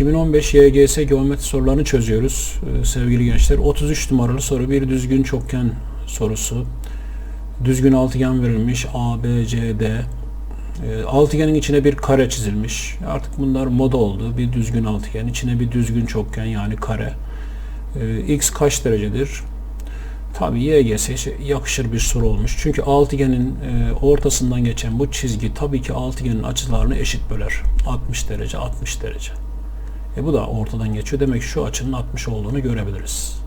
2015 YGS geometri sorularını çözüyoruz ee, sevgili gençler. 33 numaralı soru bir düzgün çokgen sorusu. Düzgün altıgen verilmiş A, B, C, D. Ee, Altıgenin içine bir kare çizilmiş. Artık bunlar moda oldu. Bir düzgün altıgen, içine bir düzgün çokgen yani kare. Ee, X kaç derecedir? Tabii YGS yakışır bir soru olmuş. Çünkü altıgenin e, ortasından geçen bu çizgi tabii ki altıgenin açılarını eşit böler. 60 derece, 60 derece. E bu da ortadan geçiyor. Demek şu açının 60 olduğunu görebiliriz.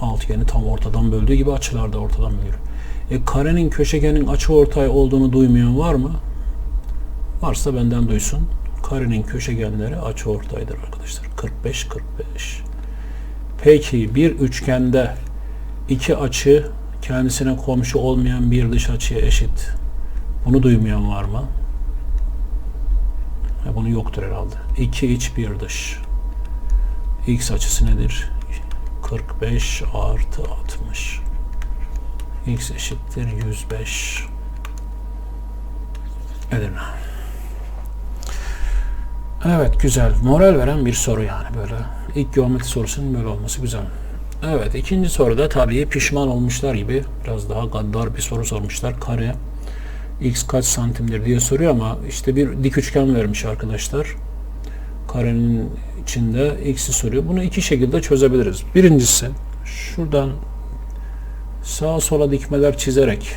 Altıgeni tam ortadan böldüğü gibi açılar da ortadan bölüyor. E karenin köşegenin açı ortay olduğunu duymayan var mı? Varsa benden duysun. Karenin köşegenleri açı ortaydır arkadaşlar. 45 45. Peki bir üçgende iki açı kendisine komşu olmayan bir dış açıya eşit. Bunu duymayan var mı? Ha, bunu yoktur herhalde. İki iç bir dış. X açısı nedir? 45 artı 60. X eşittir 105. Edirne. Evet güzel. Moral veren bir soru yani böyle. İlk geometri sorusunun böyle olması güzel. Evet ikinci soruda tabii pişman olmuşlar gibi biraz daha gaddar bir soru sormuşlar. Kare x kaç santimdir diye soruyor ama işte bir dik üçgen vermiş arkadaşlar. Karenin içinde x'i soruyor. Bunu iki şekilde çözebiliriz. Birincisi şuradan sağa sola dikmeler çizerek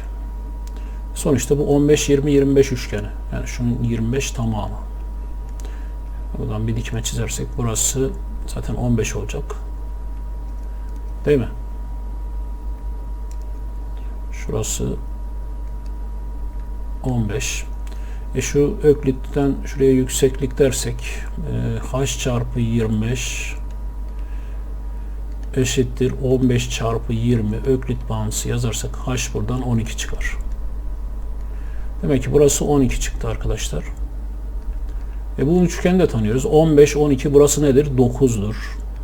sonuçta bu 15 20 25 üçgeni. Yani şunun 25 tamamı. Buradan bir dikme çizersek burası zaten 15 olacak. Değil mi? Şurası 15. E şu Öklit'ten şuraya yükseklik dersek e, h çarpı 25 eşittir 15 çarpı 20 Öklit bağıntısı yazarsak h buradan 12 çıkar. Demek ki burası 12 çıktı arkadaşlar. E bu üçgeni de tanıyoruz. 15, 12 burası nedir? 9'dur.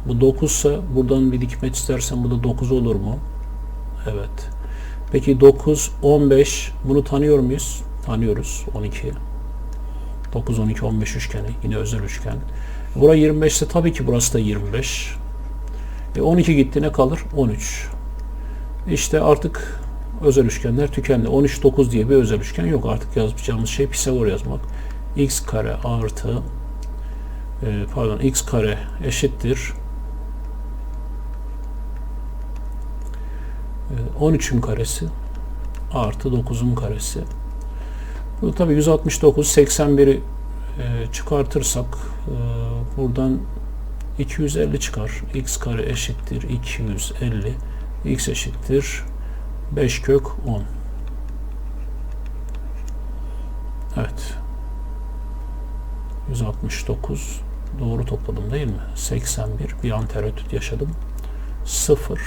Bu 9 ise buradan bir dikme çizersem bu da 9 olur mu? Evet. Peki 9, 15 bunu tanıyor muyuz? Tanıyoruz. 12. 9, 12, 15 üçgeni. Yine özel üçgen. Bura 25 ise tabii ki burası da 25. E 12 gitti ne kalır? 13. İşte artık özel üçgenler tükendi. 13, 9 diye bir özel üçgen yok. Artık yazacağımız şey Pisagor yazmak. x kare artı e, pardon x kare eşittir 13'ün karesi artı 9'un karesi. Bu tabi 169 81'i e, çıkartırsak e, buradan 250 çıkar. x kare eşittir 250 x eşittir 5 kök 10. Evet. 169 doğru topladım değil mi? 81 bir an tereddüt yaşadım. 0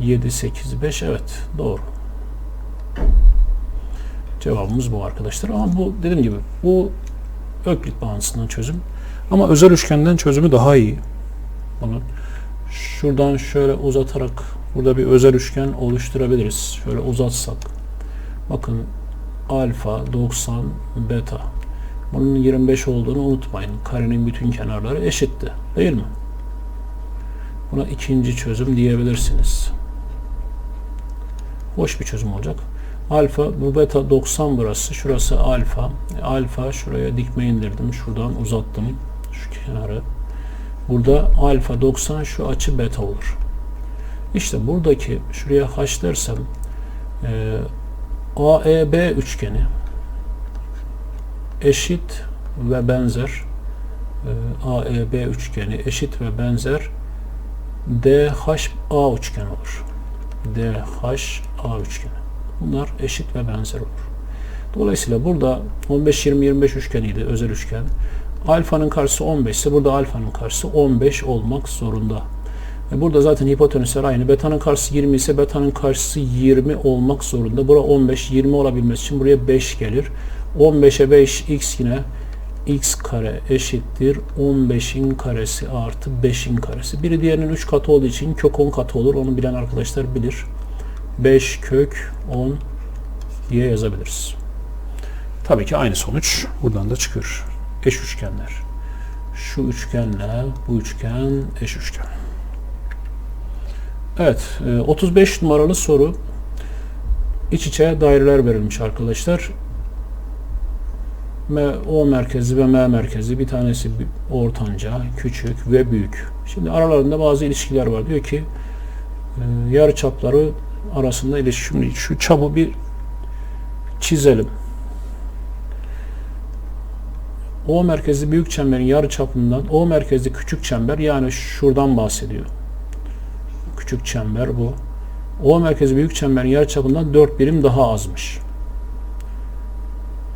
7 8 5 evet doğru. Cevabımız bu arkadaşlar. Ama bu dediğim gibi bu Öklit bağıntısından çözüm. Ama özel üçgenden çözümü daha iyi. Bunu şuradan şöyle uzatarak burada bir özel üçgen oluşturabiliriz. Şöyle uzatsak. Bakın alfa 90 beta. Bunun 25 olduğunu unutmayın. Karenin bütün kenarları eşitti. Değil mi? Buna ikinci çözüm diyebilirsiniz. Hoş bir çözüm olacak. Alfa bu beta 90 burası. Şurası alfa. Alfa şuraya dikme indirdim. Şuradan uzattım. Şu kenarı. Burada alfa 90 şu açı beta olur. İşte buradaki şuraya h dersem e, AEB üçgeni eşit ve benzer e, AEB üçgeni eşit ve benzer DHA üçgeni olur. DHA üçgeni. Bunlar eşit ve benzer olur. Dolayısıyla burada 15 20 25 üçgeniydi özel üçgen. Alfanın karşısı 15 ise burada alfanın karşısı 15 olmak zorunda. E burada zaten hipotenüsler aynı. Beta'nın karşısı 20 ise beta'nın karşısı 20 olmak zorunda. Bura 15 20 olabilmesi için buraya 5 gelir. 15'e 5 x yine x kare eşittir 15'in karesi artı 5'in karesi. Biri diğerinin 3 katı olduğu için kök 10 katı olur. Onu bilen arkadaşlar bilir. 5 kök 10 diye yazabiliriz. Tabii ki aynı sonuç buradan da çıkıyor. Eş üçgenler. Şu üçgenle bu üçgen eş üçgen. Evet, e, 35 numaralı soru. İç içe daireler verilmiş arkadaşlar. M, O merkezi ve M merkezi bir tanesi ortanca, küçük ve büyük. Şimdi aralarında bazı ilişkiler var. Diyor ki e, yarı çapları arasında ilişki. Şimdi şu çapı bir çizelim. O merkezli büyük çemberin yarı çapından O merkezli küçük çember yani şuradan bahsediyor. Küçük çember bu. O merkezi büyük çemberin yarı çapından 4 birim daha azmış.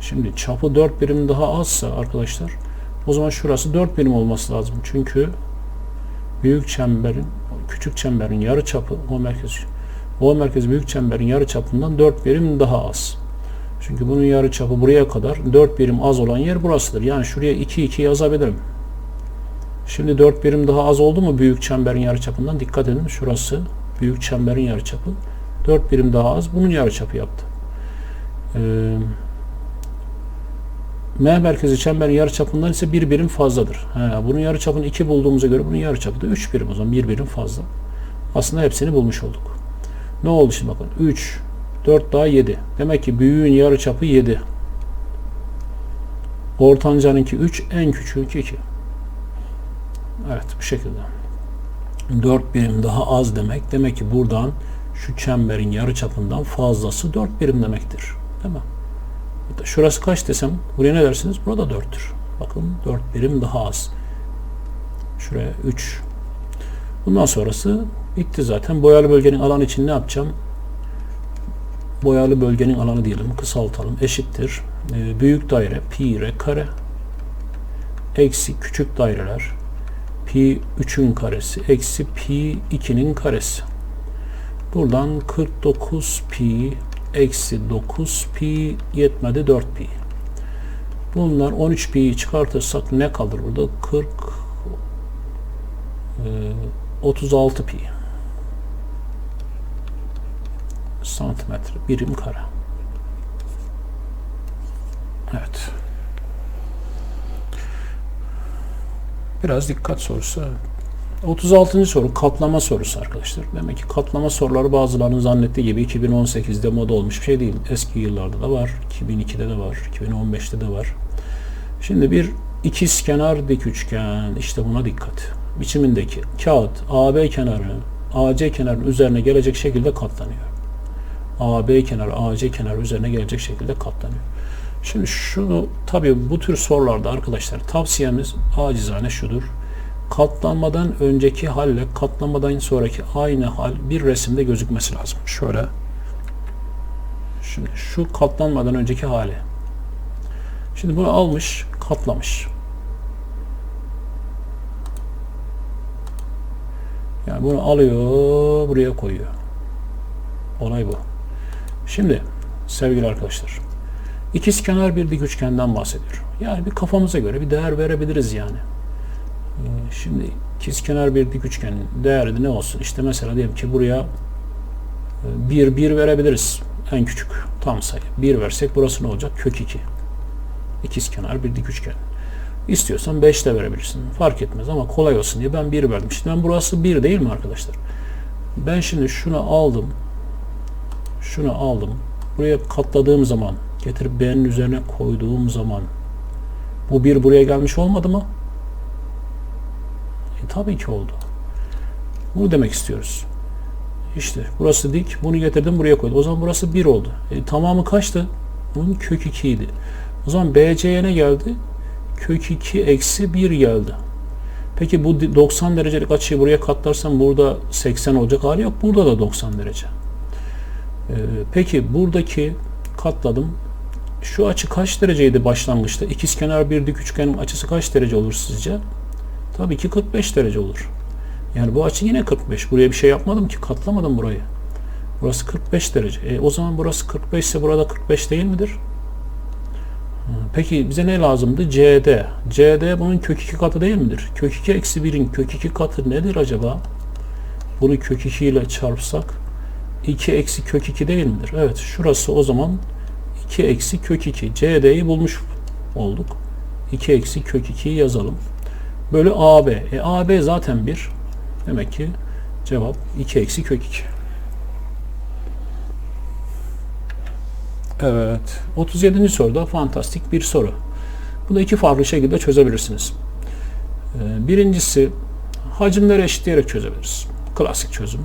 Şimdi çapı 4 birim daha azsa arkadaşlar o zaman şurası 4 birim olması lazım. Çünkü büyük çemberin küçük çemberin yarı çapı o merkez o merkez büyük çemberin yarı çapından 4 birim daha az. Çünkü bunun yarı çapı buraya kadar 4 birim az olan yer burasıdır. Yani şuraya 2 2 yazabilirim. Şimdi 4 birim daha az oldu mu büyük çemberin yarı çapından? Dikkat edin şurası büyük çemberin yarı çapı. 4 birim daha az bunun yarı çapı yaptı. Ee, M merkezi çemberin yarı çapından ise 1 birim fazladır. Ha, bunun yarı çapını 2 bulduğumuza göre bunun yarı çapı da 3 birim o zaman 1 birim fazla. Aslında hepsini bulmuş olduk. Ne oldu şimdi bakın 3 4 daha 7. Demek ki büyüğün yarı çapı 7. Ortancanınki 3, en küçüğünki 2. Evet bu şekilde. 4 birim daha az demek. Demek ki buradan şu çemberin yarı çapından fazlası 4 birim demektir. Değil mi? Şurası kaç desem buraya ne dersiniz? Burada 4'tür. Bakın 4 birim daha az. Şuraya 3. Bundan sonrası bitti zaten. Boyalı bölgenin alanı için ne yapacağım? Boyalı bölgenin alanı diyelim. Kısaltalım. Eşittir. Ee, büyük daire pi r kare eksi küçük daireler pi 3'ün karesi eksi pi 2'nin karesi. Buradan 49 pi eksi 9 pi yetmedi 4 pi. Bunlar 13 pi'yi çıkartırsak ne kalır burada? 40 e, 36 pi santimetre birim kare. Evet. Biraz dikkat sorusu. 36. soru katlama sorusu arkadaşlar. Demek ki katlama soruları bazılarının zannettiği gibi 2018'de moda olmuş bir şey değil. Eski yıllarda da var. 2002'de de var. 2015'te de var. Şimdi bir ikiz kenar dik üçgen. işte buna dikkat. Biçimindeki kağıt AB kenarı AC kenarının üzerine gelecek şekilde katlanıyor. AB kenarı AC kenarı üzerine gelecek şekilde katlanıyor. Şimdi şunu tabii bu tür sorularda arkadaşlar tavsiyemiz acizane şudur. Katlanmadan önceki halle katlanmadan sonraki aynı hal bir resimde gözükmesi lazım. Şöyle Şimdi şu katlanmadan önceki hali. Şimdi bunu almış, katlamış. Yani bunu alıyor, buraya koyuyor. Olay bu. Şimdi sevgili arkadaşlar, ikiz kenar bir dik üçgenden bahsediyor. Yani bir kafamıza göre bir değer verebiliriz yani. Ee, Şimdi ikiz kenar bir dik üçgenin değeri de ne olsun? İşte mesela diyelim ki buraya 1 1 verebiliriz. En küçük tam sayı. 1 versek burası ne olacak? Kök 2. İkiz kenar bir dik üçgen. İstiyorsan 5 de verebilirsin. Fark etmez ama kolay olsun diye ben 1 verdim. Ben burası 1 değil mi arkadaşlar? Ben şimdi şunu aldım. Şunu aldım. Buraya katladığım zaman getirip B'nin üzerine koyduğum zaman bu 1 buraya gelmiş olmadı mı? E, tabii ki oldu. Bunu demek istiyoruz. İşte burası dik. Bunu getirdim buraya koydum. O zaman burası 1 oldu. E, tamamı kaçtı? Bunun kök 2 idi. O zaman BC'ye ne geldi? Kök 2 eksi 1 geldi. Peki bu 90 derecelik açıyı buraya katlarsam burada 80 olacak hali yok. Burada da 90 derece. Ee, peki buradaki katladım. Şu açı kaç dereceydi başlangıçta? İkizkenar bir dik üçgenin açısı kaç derece olur sizce? Tabii ki 45 derece olur. Yani bu açı yine 45. Buraya bir şey yapmadım ki katlamadım burayı. Burası 45 derece. E, o zaman burası 45 ise burada 45 değil midir? Peki bize ne lazımdı? CD. CD bunun kök 2 katı değil midir? Kök 2 eksi 1'in kök 2 katı nedir acaba? Bunu kök 2 ile çarpsak 2 eksi kök 2 değil midir? Evet şurası o zaman 2 eksi kök 2. CD'yi bulmuş olduk. 2 eksi kök 2'yi yazalım. bölü AB. E AB zaten 1. Demek ki cevap 2 eksi kök 2. Evet. 37. soruda fantastik bir soru. Bunu iki farklı şekilde çözebilirsiniz. Ee, Birincisi hacimleri eşitleyerek çözebiliriz. Klasik çözüm.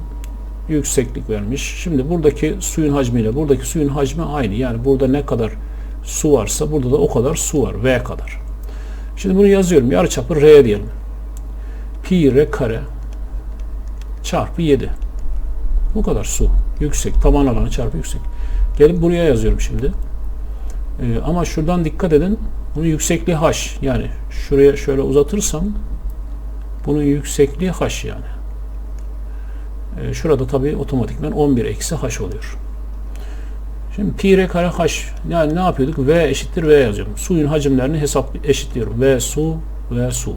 Yükseklik vermiş. Şimdi buradaki suyun hacmiyle buradaki suyun hacmi aynı. Yani burada ne kadar su varsa burada da o kadar su var. V kadar. Şimdi bunu yazıyorum. Yarıçapı R diyelim. Pi R kare çarpı 7. Bu kadar su. Yüksek. Taban alanı çarpı yüksek. Gelip buraya yazıyorum şimdi. Ee, ama şuradan dikkat edin. Bunun yüksekliği h. Yani şuraya şöyle uzatırsam bunun yüksekliği h yani. Ee, şurada tabii otomatikman 11 eksi h oluyor. Şimdi pi r kare h. Yani ne yapıyorduk? V eşittir V yazıyorum. Suyun hacimlerini hesap eşitliyorum. V su, V su.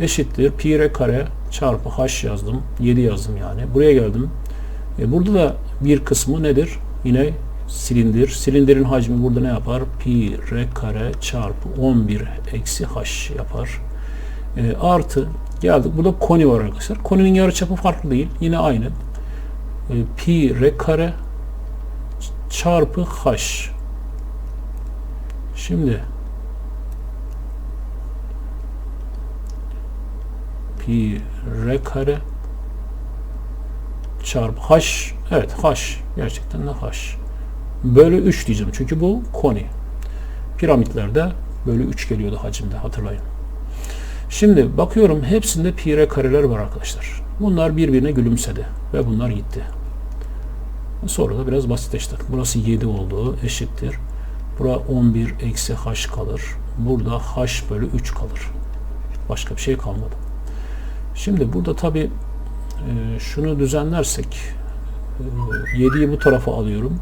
Eşittir pi r kare çarpı h yazdım. 7 yazdım yani. Buraya geldim. E, burada da bir kısmı nedir? Yine silindir. Silindirin hacmi burada ne yapar? Pi r kare çarpı 11 eksi h yapar. E, artı geldik. Burada koni var arkadaşlar. Koninin yarıçapı farklı değil. Yine aynı. E, pi r kare çarpı h. Şimdi pi r kare çarpı h evet h gerçekten de h bölü 3 diyeceğim çünkü bu koni. Piramitlerde bölü 3 geliyordu hacimde hatırlayın. Şimdi bakıyorum hepsinde pi r kareler var arkadaşlar. Bunlar birbirine gülümsedi ve bunlar gitti. Sonra da biraz basitleştik burası 7 oldu eşittir. Bura 11 eksi h kalır. Burada h bölü 3 kalır. Başka bir şey kalmadı. Şimdi burada tabi e, şunu düzenlersek e, 7'yi bu tarafa alıyorum.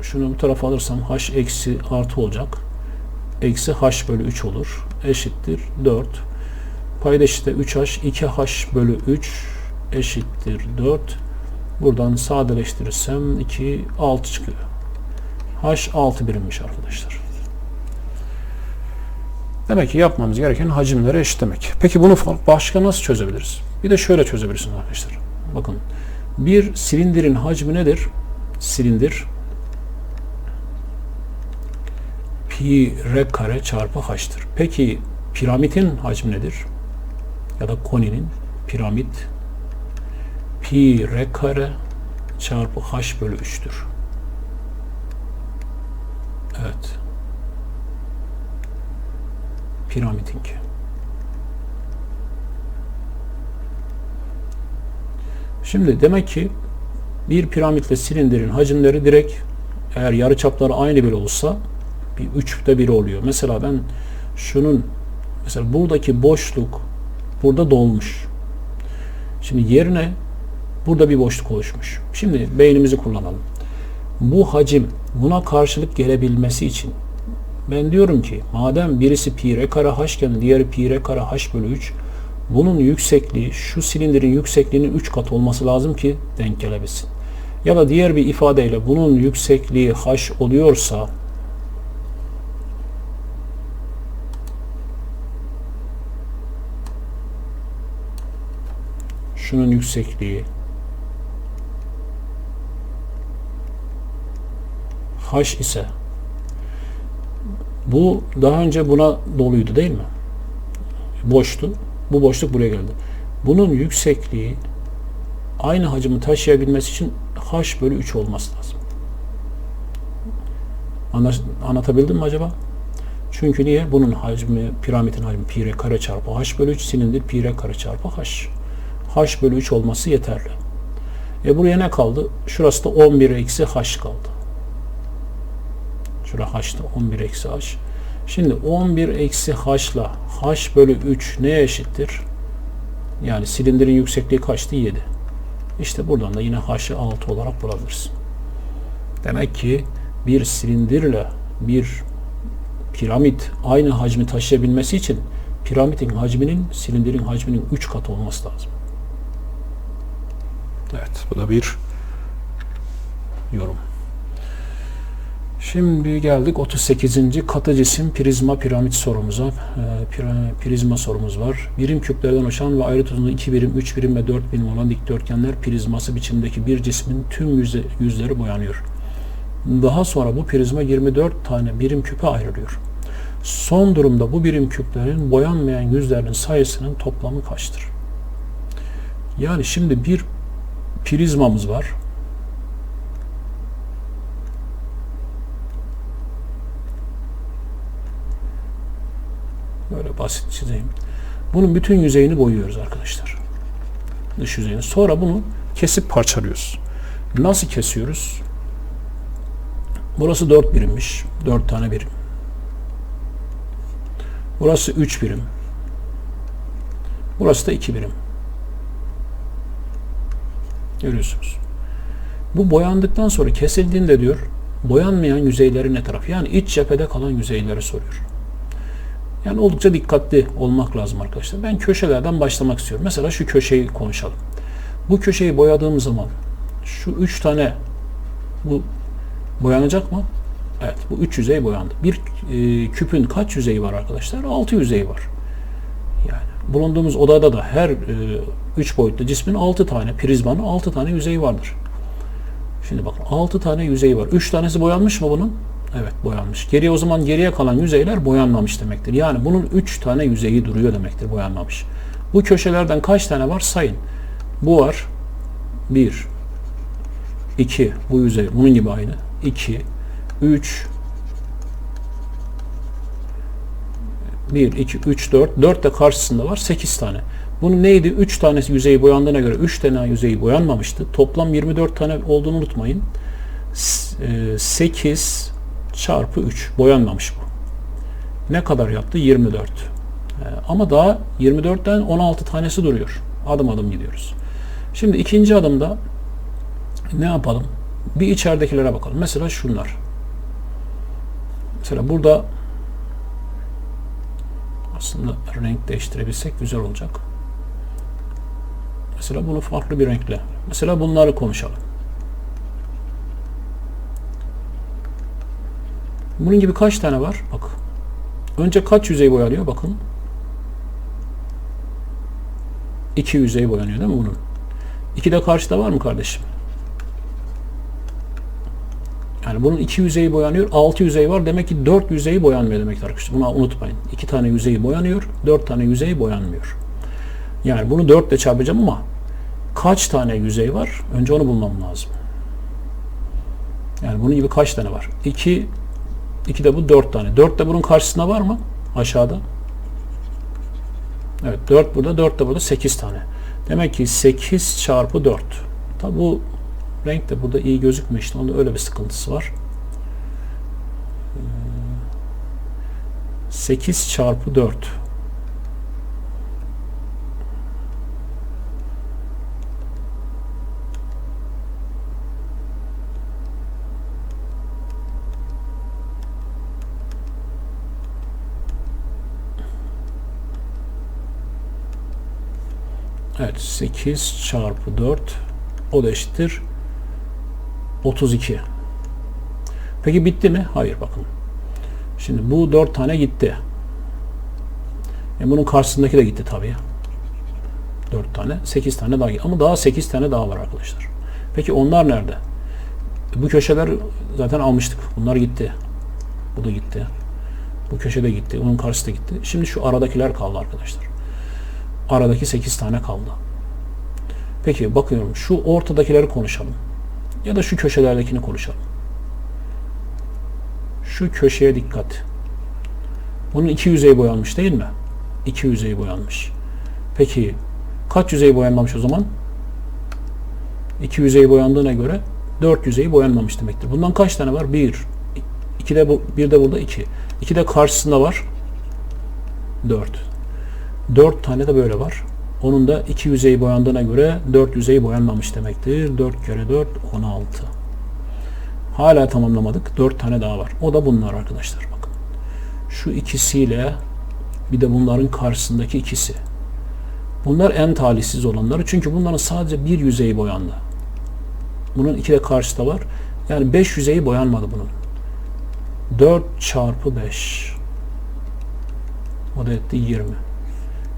E, şunu bu tarafa alırsam h eksi artı olacak. Eksi h bölü 3 olur. Eşittir 4. Payda işte 3h 2h bölü 3 eşittir 4. Buradan sadeleştirirsem 2 6 çıkıyor. h 6 birimmiş arkadaşlar. Demek ki yapmamız gereken hacimleri eşitlemek. Peki bunu başka nasıl çözebiliriz? Bir de şöyle çözebilirsiniz arkadaşlar. Bakın bir silindirin hacmi nedir? Silindir pi r kare çarpı h'tır. Peki piramidin hacmi nedir? Ya da koninin piramit pi r kare çarpı h bölü 3'tür. Evet piramidinki. Şimdi demek ki bir piramitle silindirin hacimleri direkt eğer yarı çapları aynı bile olsa bir üçte biri oluyor. Mesela ben şunun mesela buradaki boşluk burada dolmuş. Şimdi yerine burada bir boşluk oluşmuş. Şimdi beynimizi kullanalım. Bu hacim buna karşılık gelebilmesi için ben diyorum ki madem birisi pi r kare h iken diğeri pi r kare h bölü 3 bunun yüksekliği şu silindirin yüksekliğinin 3 kat olması lazım ki denk gelebilsin. Ya da diğer bir ifadeyle bunun yüksekliği h oluyorsa şunun yüksekliği h ise bu daha önce buna doluydu değil mi? Boştu. Bu boşluk buraya geldi. Bunun yüksekliği aynı hacmi taşıyabilmesi için h bölü 3 olması lazım. Anlatabildim mi acaba? Çünkü niye? Bunun hacmi, piramidin hacmi pi r kare çarpı h bölü 3 silindir pi r kare çarpı h. h bölü 3 olması yeterli. E buraya ne kaldı? Şurası da 11 eksi h kaldı. Şura h'ta 11 eksi h. Şimdi 11 eksi h ile h bölü 3 neye eşittir? Yani silindirin yüksekliği kaçtı? 7. İşte buradan da yine h'ı 6 olarak bulabiliriz. Demek ki bir silindirle bir piramit aynı hacmi taşıyabilmesi için piramidin hacminin silindirin hacminin 3 katı olması lazım. Evet, bu da bir yorum. Şimdi geldik 38. katı cisim prizma piramit sorumuza. Ee, Prizma sorumuz var. Birim küplerden oluşan ve ayrı uzunluğu 2 birim, 3 birim ve 4 birim olan dikdörtgenler prizması biçimdeki bir cismin tüm yüze, yüzleri boyanıyor. Daha sonra bu prizma 24 tane birim küpe ayrılıyor. Son durumda bu birim küplerin boyanmayan yüzlerinin sayısının toplamı kaçtır? Yani şimdi bir prizmamız var. Böyle basit çizeyim. Bunun bütün yüzeyini boyuyoruz arkadaşlar. Dış yüzeyini. Sonra bunu kesip parçalıyoruz. Nasıl kesiyoruz? Burası 4 birimmiş. 4 tane birim. Burası 3 birim. Burası da 2 birim. Görüyorsunuz. Bu boyandıktan sonra kesildiğinde diyor boyanmayan yüzeyleri ne taraf? Yani iç cephede kalan yüzeyleri soruyor. Yani oldukça dikkatli olmak lazım arkadaşlar. Ben köşelerden başlamak istiyorum. Mesela şu köşeyi konuşalım. Bu köşeyi boyadığım zaman şu üç tane bu boyanacak mı? Evet. Bu üç yüzey boyandı. Bir e, küpün kaç yüzeyi var arkadaşlar? Altı yüzeyi var. Yani bulunduğumuz odada da her e, üç boyutlu cismin altı tane prizmanın altı tane yüzeyi vardır. Şimdi bakın altı tane yüzeyi var. Üç tanesi boyanmış mı bunun? Evet boyanmış. Geriye o zaman geriye kalan yüzeyler boyanmamış demektir. Yani bunun 3 tane yüzeyi duruyor demektir boyanmamış. Bu köşelerden kaç tane var sayın. Bu var. 1 2 bu yüzey bunun gibi aynı. 2 3 1 2 3 4 4 de karşısında var 8 tane. Bunun neydi? 3 tanesi yüzeyi boyandığına göre 3 tane yüzeyi boyanmamıştı. Toplam 24 tane olduğunu unutmayın. 8 çarpı 3 boyanmamış bu. Ne kadar yaptı? 24. Ee, ama daha 24'ten 16 tanesi duruyor. Adım adım gidiyoruz. Şimdi ikinci adımda ne yapalım? Bir içeridekilere bakalım. Mesela şunlar. Mesela burada aslında renk değiştirebilsek güzel olacak. Mesela bunu farklı bir renkle. Mesela bunları konuşalım. Bunun gibi kaç tane var? Bak. Önce kaç yüzey boyanıyor? Bakın. İki yüzey boyanıyor değil mi bunun? İki de karşıda var mı kardeşim? Yani bunun iki yüzeyi boyanıyor. Altı yüzey var. Demek ki dört yüzeyi boyanmıyor demektir arkadaşlar. Bunu unutmayın. İki tane yüzeyi boyanıyor. Dört tane yüzeyi boyanmıyor. Yani bunu dörtle çarpacağım ama kaç tane yüzey var? Önce onu bulmam lazım. Yani bunun gibi kaç tane var? 2 2 de bu 4 tane. 4 de bunun karşısında var mı? Aşağıda. Evet 4 burada 4 de burada 8 tane. Demek ki 8 çarpı 4. Tabi bu renk de burada iyi gözükmüyor işte. Onda öyle bir sıkıntısı var. 8 çarpı 4. Evet 8 çarpı 4 o da eşittir 32. Peki bitti mi? Hayır bakın. Şimdi bu 4 tane gitti. E bunun karşısındaki de gitti tabii. 4 tane. 8 tane daha gitti. Ama daha 8 tane daha var arkadaşlar. Peki onlar nerede? Bu köşeler zaten almıştık. Bunlar gitti. Bu da gitti. Bu köşede gitti. Onun karşısı da gitti. Şimdi şu aradakiler kaldı arkadaşlar. Aradaki 8 tane kaldı. Peki bakıyorum şu ortadakileri konuşalım. Ya da şu köşelerdekini konuşalım. Şu köşeye dikkat. Bunun iki yüzeyi boyanmış değil mi? İki yüzeyi boyanmış. Peki kaç yüzeyi boyanmamış o zaman? İki yüzeyi boyandığına göre dört yüzeyi boyanmamış demektir. Bundan kaç tane var? Bir. İki de bu, bir de burada iki. İki de karşısında var. Dört. 4 tane de böyle var. Onun da iki yüzeyi boyandığına göre 4 yüzeyi boyanmamış demektir. 4 kere 4 16. Hala tamamlamadık. 4 tane daha var. O da bunlar arkadaşlar. Bakın. Şu ikisiyle bir de bunların karşısındaki ikisi. Bunlar en talihsiz olanları. Çünkü bunların sadece bir yüzeyi boyandı. Bunun iki de karşıda var. Yani 5 yüzeyi boyanmadı bunun. 4 çarpı 5. O da etti 20.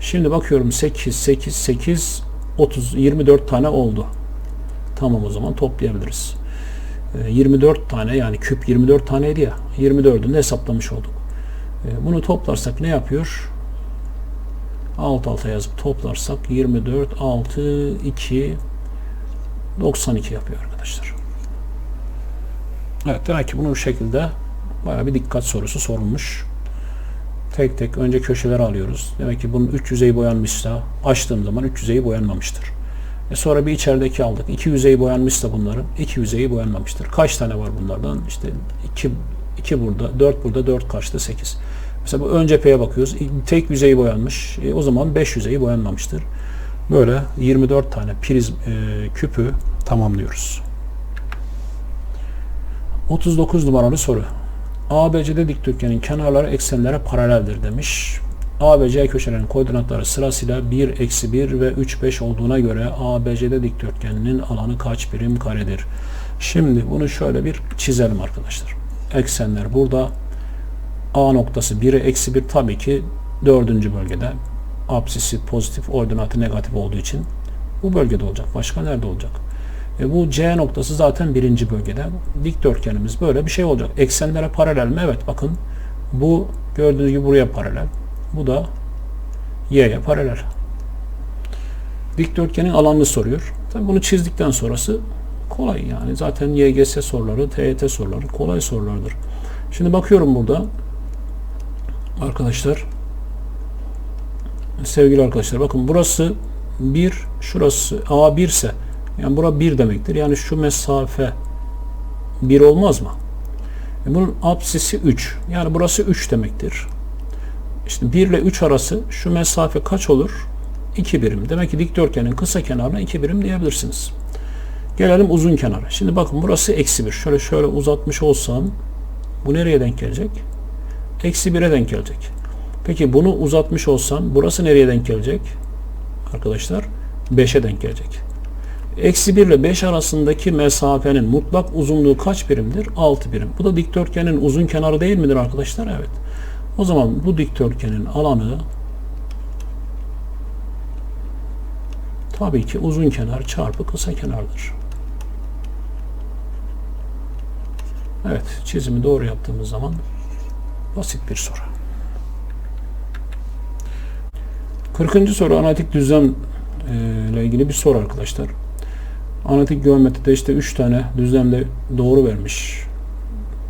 Şimdi bakıyorum 8, 8, 8, 30, 24 tane oldu. Tamam o zaman toplayabiliriz. Ee, 24 tane yani küp 24 taneydi ya. 24'ünü de hesaplamış olduk. Ee, Bunu toplarsak ne yapıyor? Alt alta yazıp toplarsak 24, 6, 2, 92 yapıyor arkadaşlar. Evet demek ki bunu bu şekilde bayağı bir dikkat sorusu sorulmuş. Tek tek önce köşeleri alıyoruz. Demek ki bunun 3 yüzeyi boyanmışsa açtığım zaman 3 yüzeyi boyanmamıştır. E sonra bir içerideki aldık. 2 yüzeyi boyanmışsa bunların 2 yüzeyi boyanmamıştır. Kaç tane var bunlardan? İşte 2 2 burada, 4 burada, 4 kaçtı? 8. Mesela bu ön cepheye bakıyoruz. Tek yüzeyi boyanmış. E o zaman 5 yüzeyi boyanmamıştır. Böyle 24 tane prizm e, küpü tamamlıyoruz. 39 numaralı soru. ABC'de dikdörtgenin kenarları eksenlere paraleldir demiş. ABC köşelerinin koordinatları sırasıyla 1, eksi 1 ve 3, 5 olduğuna göre ABC'de dikdörtgeninin alanı kaç birim karedir? Şimdi bunu şöyle bir çizelim arkadaşlar. Eksenler burada. A noktası 1'e eksi 1 tabii ki dördüncü bölgede. Apsisi pozitif, ordinatı negatif olduğu için bu bölgede olacak. Başka nerede olacak? E bu C noktası zaten birinci bölgede. Dikdörtgenimiz böyle bir şey olacak. Eksenlere paralel mi? Evet bakın. Bu gördüğünüz gibi buraya paralel. Bu da Y'ye paralel. Dikdörtgenin alanını soruyor. Tabi bunu çizdikten sonrası kolay yani. Zaten YGS soruları, TYT soruları kolay sorulardır. Şimdi bakıyorum burada. Arkadaşlar sevgili arkadaşlar bakın burası 1, şurası A1 ise yani bura 1 demektir. Yani şu mesafe 1 olmaz mı? E bunun apsisi 3. Yani burası 3 demektir. İşte 1 ile 3 arası şu mesafe kaç olur? 2 birim. Demek ki dikdörtgenin kısa kenarına 2 birim diyebilirsiniz. Gelelim uzun kenara. Şimdi bakın burası eksi 1. Şöyle şöyle uzatmış olsam bu nereye denk gelecek? Eksi 1'e denk gelecek. Peki bunu uzatmış olsam burası nereye denk gelecek? Arkadaşlar 5'e denk gelecek. Eksi 1 ile 5 arasındaki mesafenin mutlak uzunluğu kaç birimdir? 6 birim. Bu da dikdörtgenin uzun kenarı değil midir arkadaşlar? Evet. O zaman bu dikdörtgenin alanı tabii ki uzun kenar çarpı kısa kenardır. Evet, çizimi doğru yaptığımız zaman basit bir soru. 40. soru analitik düzlem ile ilgili bir soru arkadaşlar. Analitik geometride işte 3 tane düzlemde doğru vermiş.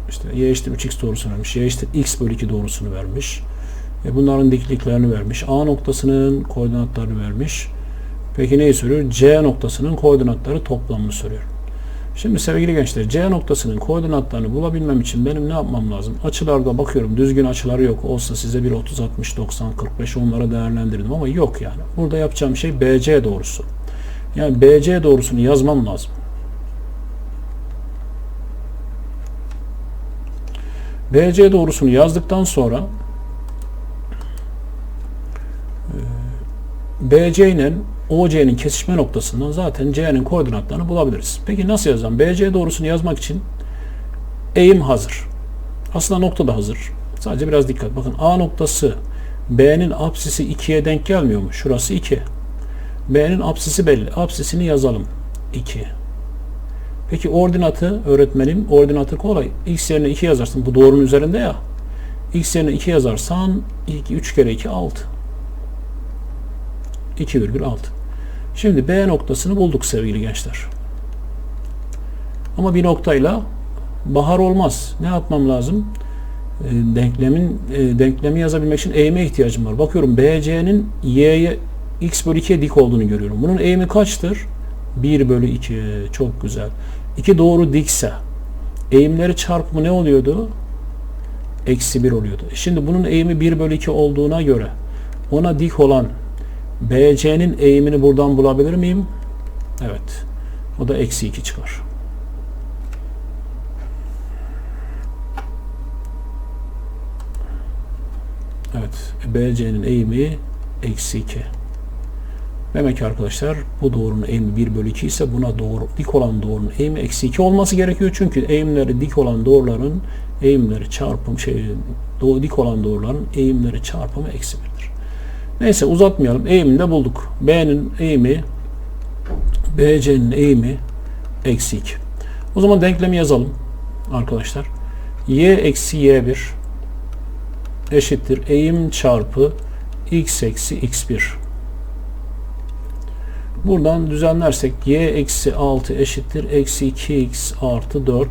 İşte y eşittir 3x doğrusunu vermiş. y eşittir x bölü 2 doğrusunu vermiş. E bunların dikliklerini vermiş. A noktasının koordinatlarını vermiş. Peki neyi soruyor? C noktasının koordinatları toplamını soruyor. Şimdi sevgili gençler C noktasının koordinatlarını bulabilmem için benim ne yapmam lazım? Açılarda bakıyorum düzgün açıları yok. Olsa size bir 30, 60, 90, 45 onları değerlendirdim ama yok yani. Burada yapacağım şey BC doğrusu. Yani BC doğrusunu yazmam lazım. BC doğrusunu yazdıktan sonra BC ile OC'nin kesişme noktasından zaten C'nin koordinatlarını bulabiliriz. Peki nasıl yazacağım? BC doğrusunu yazmak için eğim hazır. Aslında nokta da hazır. Sadece biraz dikkat. Bakın A noktası B'nin apsisi 2'ye denk gelmiyor mu? Şurası 2. B'nin apsisi belli. Apsisini yazalım. 2. Peki ordinatı öğretmenim. Ordinatı kolay. X yerine 2 yazarsın. Bu doğrunun üzerinde ya. X yerine 2 yazarsan 2, 3 kere 2 6. 2,6. Şimdi B noktasını bulduk sevgili gençler. Ama bir noktayla bahar olmaz. Ne yapmam lazım? E, denklemin e, denklemi yazabilmek için eğime ihtiyacım var. Bakıyorum BC'nin y'ye x bölü 2'ye dik olduğunu görüyorum. Bunun eğimi kaçtır? 1 bölü 2. Çok güzel. 2 doğru dikse eğimleri çarpımı ne oluyordu? Eksi 1 oluyordu. Şimdi bunun eğimi 1 bölü 2 olduğuna göre ona dik olan BC'nin eğimini buradan bulabilir miyim? Evet. O da eksi 2 çıkar. Evet. BC'nin eğimi eksi 2. Demek ki arkadaşlar bu doğrunun eğimi 1 bölü 2 ise buna doğru dik olan doğrunun eğimi eksi 2 olması gerekiyor. Çünkü eğimleri dik olan doğruların eğimleri çarpım şey doğru dik olan doğruların eğimleri çarpımı eksi 1'dir. Neyse uzatmayalım. Eğimini de bulduk. B'nin eğimi BC'nin eğimi eksi 2. O zaman denklemi yazalım arkadaşlar. Y eksi Y1 eşittir eğim çarpı x eksi x1. Buradan düzenlersek y eksi 6 eşittir eksi 2x artı 4.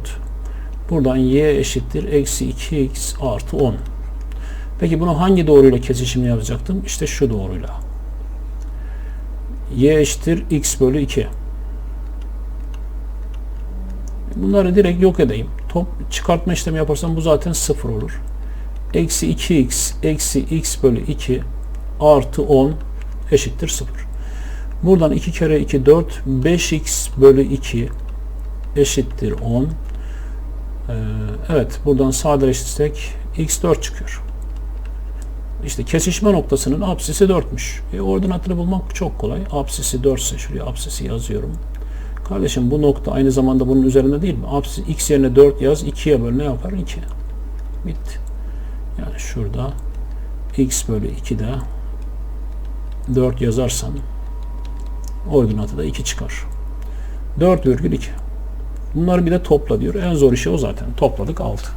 Buradan y eşittir eksi 2x artı 10. Peki bunu hangi doğruyla kesişimini yapacaktım? İşte şu doğruyla. y eşittir x bölü 2. Bunları direkt yok edeyim. Top çıkartma işlemi yaparsam bu zaten 0 olur. Eksi 2x eksi x bölü 2 artı 10 eşittir 0. Buradan 2 kere 2 4 5x bölü 2 eşittir 10. Ee, evet buradan sadeleştirsek x 4 çıkıyor. İşte kesişme noktasının apsisi 4'müş. E, ordinatını bulmak çok kolay. Apsisi 4 ise şuraya apsisi yazıyorum. Kardeşim bu nokta aynı zamanda bunun üzerinde değil mi? Apsis x yerine 4 yaz. 2'ye böl ne yapar? 2. Bitti. Yani şurada x bölü 2'de 4 yazarsan ordinatı da 2 çıkar. 4,2. Bunları bir de topla diyor. En zor işi o zaten. Topladık 6.